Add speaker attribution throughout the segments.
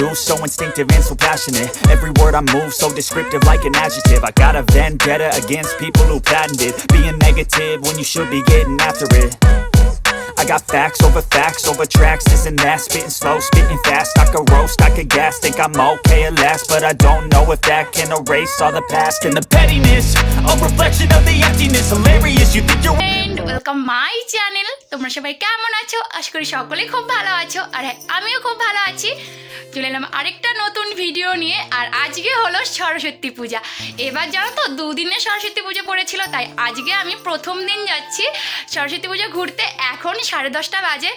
Speaker 1: do so instinctive and so passionate Every word I move so descriptive like an adjective I got a vendetta against people who patented Being negative when you should be getting after it I got facts over facts over tracks, this and that Spitting slow, spitting fast, I could roast, I could gas Think I'm okay at last, but I don't know if that can erase all the past And the pettiness, a reflection of the emptiness Hilarious, you think you're
Speaker 2: friend welcome my channel তোমরা সবাই কেমন আছো আশা করি সকলেই খুব ভালো আছো আর হ্যাঁ আমিও খুব ভালো আছি চলে এলাম আরেকটা নতুন ভিডিও নিয়ে, আর আজকে হলো সরস্বতী পূজা। এবার জানো তো, দুদিনে সরস্বতী পুজো পড়েছিল, তাই আজকে আমি প্রথম দিন যাচ্ছি সরস্বতী পুজো ঘুরতে। এখন সাড়ে দশটা বাজে,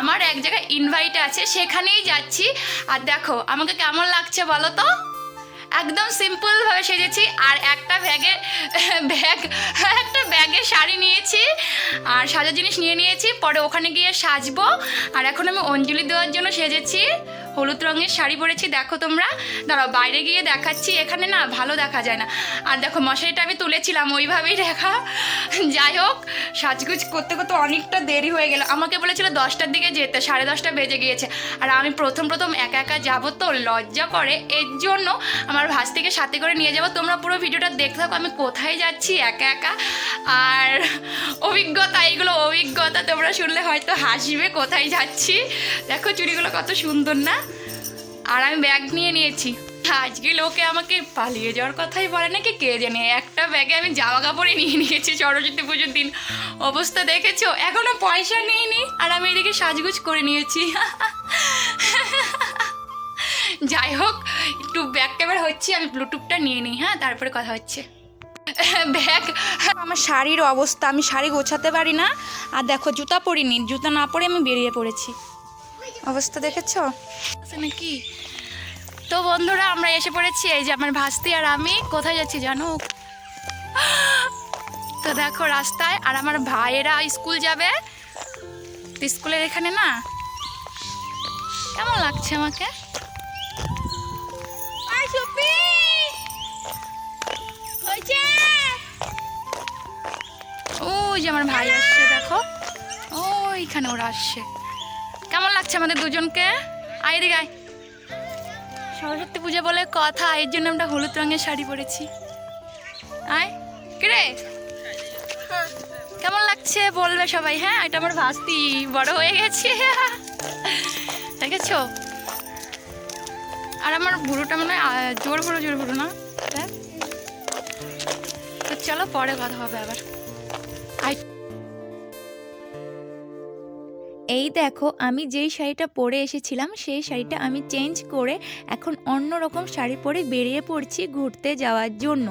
Speaker 2: আমার এক জায়গায় ইনভাইট আছে, সেখানেই যাচ্ছি। আর দেখো, আমাকে কেমন লাগছে বলো তো? একদম সিম্পলভাবে সেজেছি, আর একটা ব্যাগে, ব্যাগ, একটা ব্যাগে শাড়ি নিয়েছি, আর সাজার জিনিস নিয়ে নিয়েছি, পরে ওখানে গিয়ে সাজবো। আর এখন আমি অঞ্জলি দেওয়ার জন্য সেজেছি। হলুদ রঙের শাড়ি পরেছি, দেখো তোমরা। দাঁড়াও, বাইরে গিয়ে দেখাচ্ছি, এখানে না ভালো দেখা যায় না। আর দেখো, মশারিটা আমি তুলেছিলাম, ওইভাবেই দেখা। যাই হোক, সাজগুজ করতে করতে অনেকটা দেরি হয়ে গেল। আমাকে বলেছিল দশটার দিকে যেতে, সাড়ে দশটা বেজে গিয়েছে। আর আমি প্রথম প্রথম একা একা যাব তো, লজ্জা করে। এর জন্য আমার ভাস থেকে সাথে করে নিয়ে যাব। তোমরা পুরো ভিডিওটা দেখতে থাকো, আমি কোথায় যাচ্ছি, একা একা? আর অভিজ্ঞতা, এইগুলো অভিজ্ঞতা তোমরা শুনলে হয়তো হাসবে, কোথায় যাচ্ছি? দেখো চুড়িগুলো কত সুন্দর না? আর আমি ব্যাগ নিয়ে নিয়েছি। আজকে লোকে আমাকে পালিয়ে যাওয়ার কথাই বলে নাকি কে জানে? একটা ব্যাগে আমি জামা কাপড়ই নিয়ে নিয়েছি সরস্বতী পুজোর দিন। অবস্থা দেখেছ? এখনও পয়সা নিইনি আর আমি এদিকে সাজগুজ করে নিয়েছি। যাই হোক, একটু ব্যাগ ক্যামেরা হচ্ছে, আমি ব্লুটুথটা নিয়ে নিই হ্যাঁ তারপরে কথা হচ্ছে। ব্যাগ, আমার শাড়ির অবস্থা, আমি শাড়ি গোছাতে পারি না। আর দেখো, জুতা পরিনি, জুতা না পরে আমি বেরিয়ে পড়েছি। অবস্থা দেখেছ? আছে নাকি? তো বন্ধুরা আমরা এসে পড়েছি এই যে আমার ভাস্তি আর আমি। কোথায় যাচ্ছি জানো? তো দেখো রাস্তায় আর আমার ভাইয়েরা স্কুল যাবে। স্কুলের এখানে না কেমন লাগছে আমাকে? ওই যে আমার ভাই আসছে দেখো। ওইখানে ওরা আসছে। কেমন লাগছে আমাদের দুজনকে? আয় এদিকে আয়। সরস্বতী পুজো বলে কথা, এর জন্য আমরা হলুদ রঙের শাড়ি পরেছি। আয়। কিরে? কেমন লাগছে বলবে সবাই হ্যাঁ? এটা আমার ভাস্তি, বড় হয়ে গেছে। দেখেছ? আর আমার বুড়োটা মানে জোর বুড়ো জোর বুড়ো না। তো চলো পরে কথা হবে আবার। আই
Speaker 3: এই দেখো, আমি যেই শাড়িটা পরে এসেছিলাম, সেই শাড়িটা আমি চেঞ্জ করে এখন অন্য রকম শাড়ি পরে বেরিয়ে পড়ছি ঘুরতে যাওয়ার জন্য।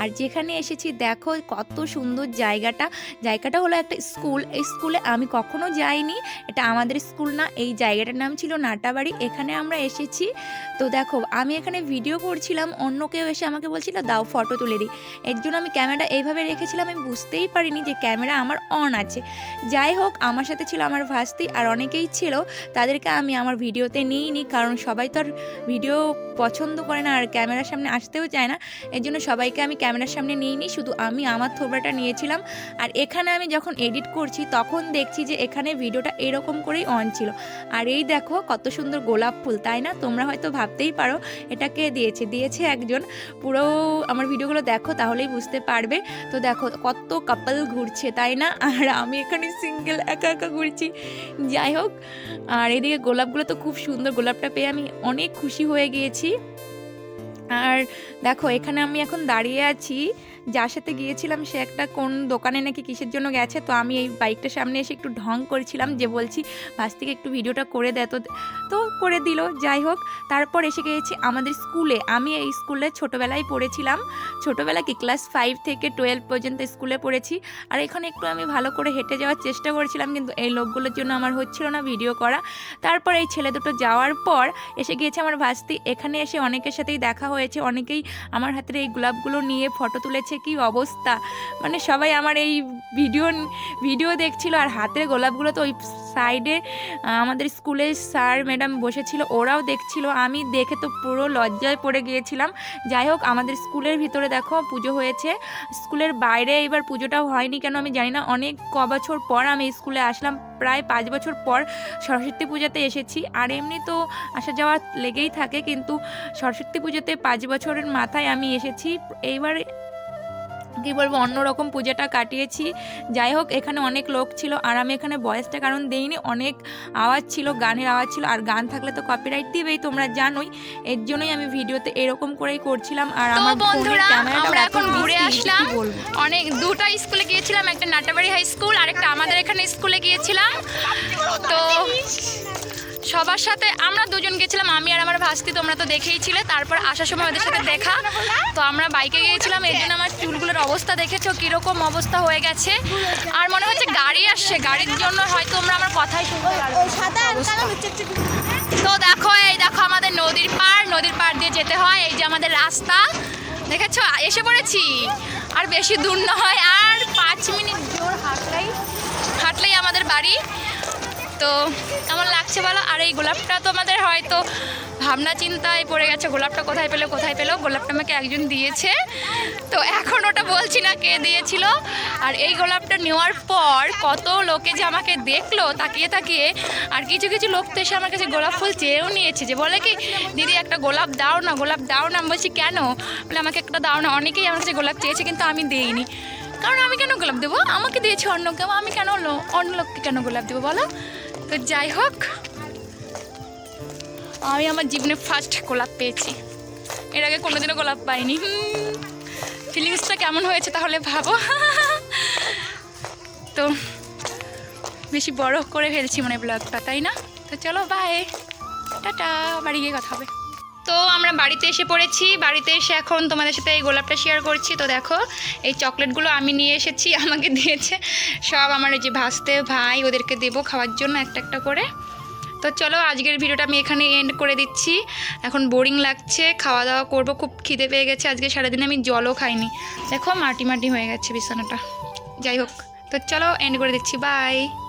Speaker 3: আর যেখানে এসেছি, দেখো কত সুন্দর জায়গাটা। জায়গাটা হলো একটা স্কুল। এই স্কুলে আমি কখনো যাইনি। এটা আমাদের স্কুল না, এই জায়গাটার নাম ছিল নাটাবাড়ি। এখানে আমরা এসেছি। তো দেখো, আমি এখানে ভিডিও করছিলাম, অন্য কেউ এসে আমাকে বলছিল, দাও ফটো তুলে দিই এর জন্য আমি ক্যামেরাটা এইভাবে রেখেছিলাম, আমি বুঝতেই পারিনি যে ক্যামেরা আমার অন আছে। যাই হোক, আমার সাথে ছিল আমার ভাস্তি। আর অনেকেই ছিল, তাদেরকে আমি আমার ভিডিওতে নিইনি, কারণ সবাই তো আর ভিডিও পছন্দ করে না, আর ক্যামেরার সামনে আসতেও চায় না এর জন্য সবাইকে আমি ক্যামেরার সামনে নিইনি, শুধু আমি আমার থোবরাটা নিয়েছিলাম। আর এখানে আমি যখন এডিট করছি, তখন দেখছি যে এখানে ভিডিওটা এরকম করেই অন ছিল। আর এই দেখো, কত সুন্দর গোলাপ ফুল, তাই না? তোমরা হয়তো ভাবতেই পারো এটা কে দিয়েছে দিয়েছে একজন। পুরো আমার ভিডিওগুলো দেখো, তাহলেই বুঝতে পারবে। তো দেখো, কত কাপল ঘুরছে, তাই না? আর আমি এখানে সিঙ্গেল একা একা ঘুরছি। যাই হোক, আর এদিকে গোলাপগুলো তো খুব সুন্দর, গোলাপটা পেয়ে আমি অনেক খুশি হয়ে গিয়েছি। আর দেখো, এখানে আমি এখন দাঁড়িয়ে আছি যার সাথে গিয়েছিলাম, সে একটা কোন দোকানে নাকি কিসের জন্য গেছে, তো আমি এই বাইকটার সামনে এসে একটু ঢং করেছিলাম যে বলছি, বাস থেকে একটু ভিডিওটা করে দে। তো তো করে দিল, যাই হোক। তারপর এসে গিয়েছি আমাদের স্কুলে। আমি এই স্কুলে ছোটোবেলায় পড়েছিলাম। ছোটোবেলা কি, ক্লাস ফাইভ থেকে টুয়েলভ পর্যন্ত স্কুলে পড়েছি। আর এখানে একটু আমি ভালো করে হেঁটে যাওয়ার চেষ্টা করেছিলাম, কিন্তু এই লোকগুলোর জন্য আমার হচ্ছিল না ভিডিও করা। তারপর এই ছেলে দুটো যাওয়ার পর এসে গিয়েছে আমার ভাস্তি। এখানে এসে অনেকের সাথেই দেখা হয়েছে। অনেকেই আমার হাতের এই গোলাপগুলো নিয়ে ফটো তুলেছে। কি অবস্থা? মানে সবাই আমার এই ভিডিও ভিডিও দেখছিল আর হাতের গোলাপগুলো তো ওই সাইডে আমাদের স্কুলে স্যার ম্যাডাম বসেছিল, ওরাও দেখছিল। আমি দেখে তো পুরো লজ্জায় পড়ে গিয়েছিলাম। যাই হোক, আমাদের স্কুলের ভিতরে দেখো পুজো হয়েছে। স্কুলের বাইরে এবার পুজোটাও হয়নি কেন আমি জানি না। অনেক ক বছর পর আমি স্কুলে আসলাম। প্রায় পাঁচ বছর পর সরস্বতী পূজাতে এসেছি। আর এমনি তো আসা যাওয়া লেগেই থাকে, কিন্তু সরস্বতী পুজোতে পাঁচ বছরের মাথায় আমি এসেছি। এইবার কী বলব অন্যরকম পূজাটা কাটিয়েছি। যাই হোক এখানে অনেক লোক ছিল আর আমি এখানে বয়সটা কারণ দেইনি অনেক আওয়াজ ছিল গানের আওয়াজ ছিল আর গান থাকলে তো কপিরাইট দিবেই তোমরা জানোই। এর জন্যই আমি ভিডিওতে এরকম করেই করছিলাম আর আমার
Speaker 2: বন্ধুরা আমরা এখন ঘুরে আসলাম। অনেক দুটো স্কুলে গিয়েছিলাম একটা নাটাবাড়ি হাই স্কুল আর একটা আমাদের এখানে স্কুলে গিয়েছিলাম। তো সবার সাথে আমরা দুজন গেছিলাম, আমি আর আমার ভাস্তি, তোমরা তো দেখেইছিলে তারপর আসার সময় ওদের সাথে দেখা। তো আমরা বাইকে গিয়েছিলাম, এর জন্য আমার চুলগুলোর অবস্থা দেখেছ, কীরকম অবস্থা হয়ে গেছে। আর মনে হচ্ছে গাড়ি আসছে, গাড়ির জন্য হয়তো আমরা আমার কথাই শুনতে তো দেখো, এই দেখো আমাদের নদীর পার নদীর পার দিয়ে যেতে হয়, এই যে আমাদের রাস্তা। দেখেছ? এসে পড়েছি। আর বেশি দূর নয়, আর পাঁচ মিনিট জোর হাঁটলেই হাঁটলেই আমাদের বাড়ি। তো কেমন লাগছে বলো? আর এই গোলাপটা তো আমাদের হয়তো ভাবনা চিন্তায় পড়ে গেছে, গোলাপটা কোথায় পেল কোথায় পেল? গোলাপটা আমাকে একজন দিয়েছে। তো এখন ওটা বলছি না কে দিয়েছিল। আর এই গোলাপটা নেওয়ার পর কত লোকে যে আমাকে দেখল, তাকিয়ে তাকিয়ে, আর কিছু কিছু লোক তো এসে আমার কাছে গোলাপ ফুল চেয়েও নিয়েছে যে, বলে কি, দিদি, একটা গোলাপ দাও না, গোলাপ দাও না। আমি বলছি, কেন? বলে, আমাকে একটা দাও না। অনেকেই আমার কাছে গোলাপ চেয়েছে, কিন্তু আমি দেইনি। কারণ আমি কেন গোলাপ দেবো? আমাকে দিয়েছে অন্য কেউ, আমি কেন অন্য লোককে কেন গোলাপ দেবো বলো? তো যাই হোক, আমি আমার জীবনে ফার্স্ট গোলাপ পেয়েছি। এর আগে কোনোদিনও গোলাপ পাইনি। ফিলিংসটা কেমন হয়েছে তাহলে ভাবো। তো বেশি বড় করে ফেলছি মানে ব্লগটা তাই না? তো চলো বাই টাটা, বাড়ি গিয়ে কথা হবে। তো আমরা বাড়িতে এসে পড়েছি। বাড়িতে এসে এখন তোমাদের সাথে এই গোলাপটা শেয়ার করছি। তো দেখো, এই চকলেটগুলো আমি নিয়ে এসেছি, আমাকে দিয়েছে। সব আমার এই যে ভাসতে ভাই, ওদেরকে দেবো খাওয়ার জন্য একটা একটা করে। তো চলো, আজকের ভিডিওটা আমি এখানে এন্ড করে দিচ্ছি। এখন বোরিং লাগছে খাওয়া দাওয়া করব, খুব খিদে পেয়ে গেছে। আজকে সারাদিন আমি জলও খাইনি। দেখো মাটি মাটি হয়ে গেছে বিছানাটা। যাই হোক, তো চলো এন্ড করে দিচ্ছি। বাই